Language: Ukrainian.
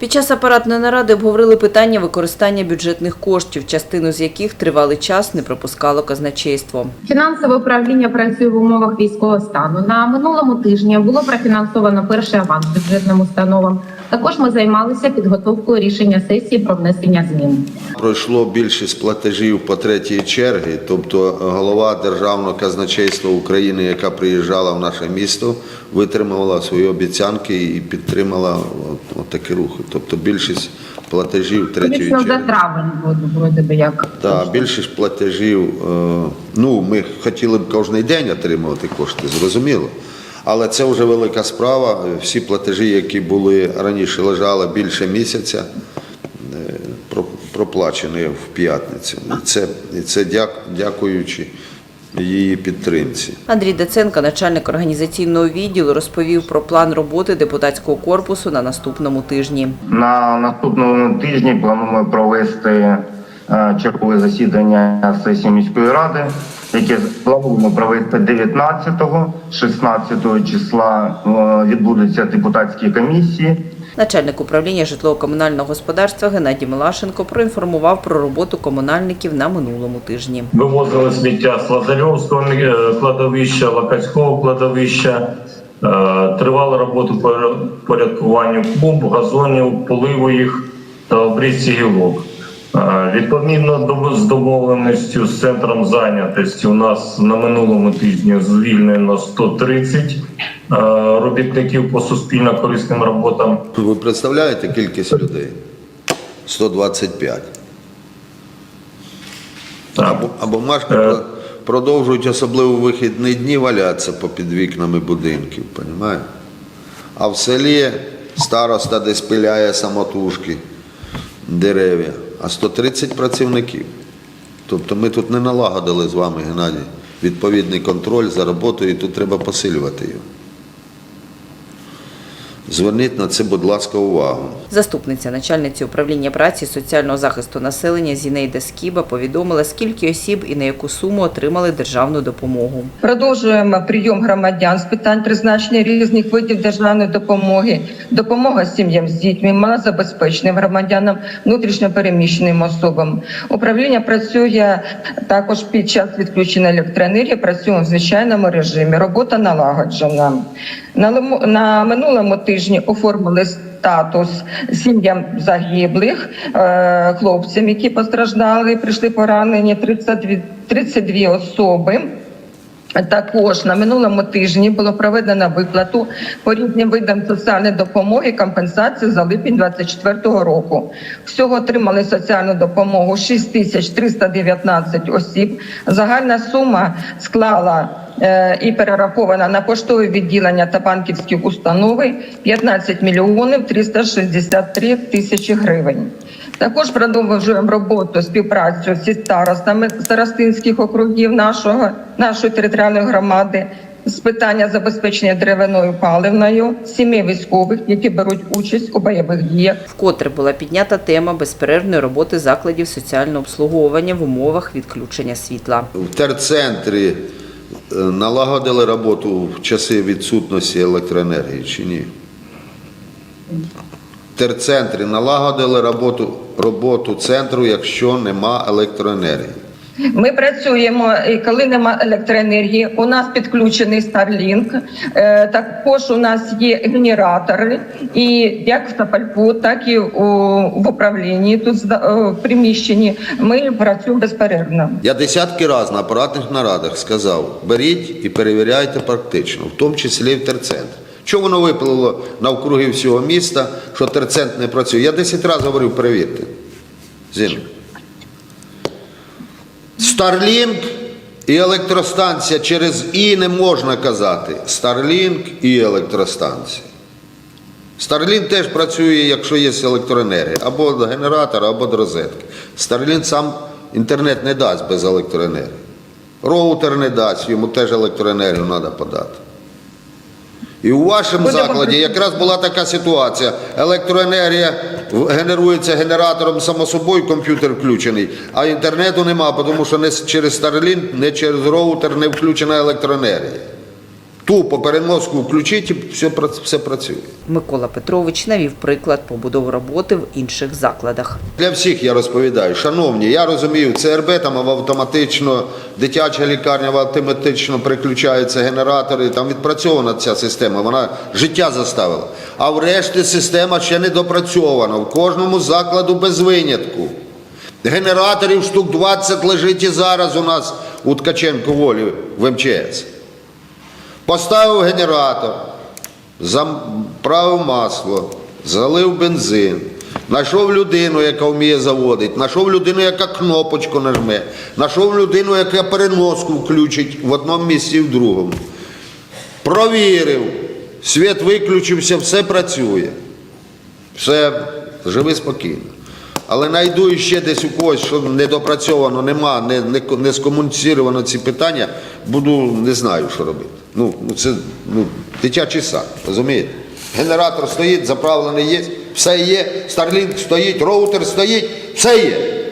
Під час апаратної наради обговорили питання використання бюджетних коштів, частину з яких тривалий час не пропускало казначейство. Фінансове управління працює в умовах військового стану. На минулому тижні було профінансовано перший аванс бюджетним установам. Також ми займалися підготовкою рішення сесії про внесення змін. Пройшло більшість платежів по третій черги, тобто голова Державного казначейства України, яка приїжджала в наше місто, витримала свої обіцянки і підтримала такі рухи. Тобто більшість платежів третьої Звісно, за черги. травень вроде би як. Так, більшість платежів, е, ну ми хотіли б кожен день отримувати кошти, зрозуміло. Але це вже велика справа. Всі платежі, які були раніше лежали більше місяця, е, про- проплачені в п'ятницю. І це, і це дяк- дякуючи її підтримці. Андрій Даценко, начальник організаційного відділу, розповів про план роботи депутатського корпусу на наступному тижні. На наступному тижні плануємо провести е, чергове засідання сесії міської ради, яке плануємо провести 19-го, 16 числа е, відбудуться депутатські комісії. Начальник управління житлово-комунального господарства Геннадій Милашенко проінформував про роботу комунальників на минулому тижні. Вивозили сміття з Лазарьовського е, кладовища, Лакацького кладовища. Е, Тривали роботу по порядкуванню клуб, газонів, поливу їх та обрізці гілок. Відповідно до з домовленістю з центром зайнятості, у нас на минулому тижні звільнено 130 е, робітників по суспільно корисним роботам. Ви представляєте кількість людей? 125. Або, або Машка Е. продовжують особливо вихідні дні валятися попід вікнами будинків, розумієте? А в селі староста десь пиляє самотужки дерев'я, а 130 працівників. Тобто ми тут не налагодили з вами, Геннадій, відповідний контроль за роботою, і тут треба посилювати його. Зверніть на це, будь ласка, увагу. Заступниця начальниці управління праці і соціального захисту населення Зінейда Скіба повідомила, скільки осіб і на яку суму отримали державну допомогу. Продовжуємо прийом громадян з питань призначення різних видів державної допомоги, допомога сім'ям з дітьми, малозабезпеченим громадянам, внутрішньопереміщеним особам. Управління працює також під час відключення електроенергії. Працюємо в звичайному режимі. Робота налагоджена. На минулому тижні оформили статус сім'ям загиблих е, хлопцям, які постраждали, прийшли поранені 32, 32 особи. Також на минулому тижні було проведено виплату по різним видам соціальної допомоги компенсації за липень 2024 року. Всього отримали соціальну допомогу 6 тисяч 319 осіб. Загальна сума склала і перерахована на поштові відділення та банківські установи 15 мільйонів 363 тисячі гривень. Також продовжуємо роботу співпрацю зі старостами старостинських округів нашого нашої територіальної громади з питання забезпечення деревиною паливною сімей військових, які беруть участь у бойових діях. Вкотре була піднята тема безперервної роботи закладів соціального обслуговування в умовах відключення світла. В терцентрі е, налагодили роботу в часи відсутності електроенергії чи ні? В терцентрі налагодили роботу, роботу центру, якщо нема електроенергії. Ми працюємо, і коли нема електроенергії. У нас підключений Starlink, е, Також у нас є генератори, і як в Топольку, так і в управлінні тут е, в приміщенні. Ми працюємо безперервно. Я десятки разів на апаратних нарадах сказав, беріть і перевіряйте практично, в тому числі в терцентрі. Чого воно виплило навкруги всього міста, що терцентр не працює? Я 10 разів говорив, перевірте. Зін. Starlink і електростанція через І не можна казати. Starlink і електростанція. Starlink теж працює, якщо є електроенергія, або до генератора, або до розетки. Starlink сам інтернет не дасть без електроенергії. Роутер не дасть, йому теж електроенергію треба подати. І у вашому закладі якраз була така ситуація. Електроенергія генерується генератором само собою, комп'ютер включений, а інтернету нема, тому що не через Starlink, не через роутер не включена електроенергія. Тупо переноску включити, все, все працює. Микола Петрович навів приклад побудови роботи в інших закладах. Для всіх я розповідаю, шановні, я розумію, ЦРБ там автоматично, дитяча лікарня автоматично переключаються генератори, там відпрацьована ця система, вона життя заставила. А в решті система ще не допрацьована. В кожному закладу без винятку. Генераторів штук 20 лежить і зараз у нас у Ткаченко волі в МЧС. Поставив генератор, заправив масло, залив бензин, знайшов людину, яка вміє заводити, знайшов людину, яка кнопочку нажме, знайшов людину, яка переноску включить в одному місці і в другому. Провірив, світ виключився, все працює. Все, живи спокійно. Але знайду ще десь у когось, що недопрацьовано, нема, не, не, не скомуніцировано ці питання, буду не знаю, що робити. Ну, ну це ну, дитячий сад, розумієте? Генератор стоїть, заправлений є, все є, Starlink стоїть, роутер стоїть, все є.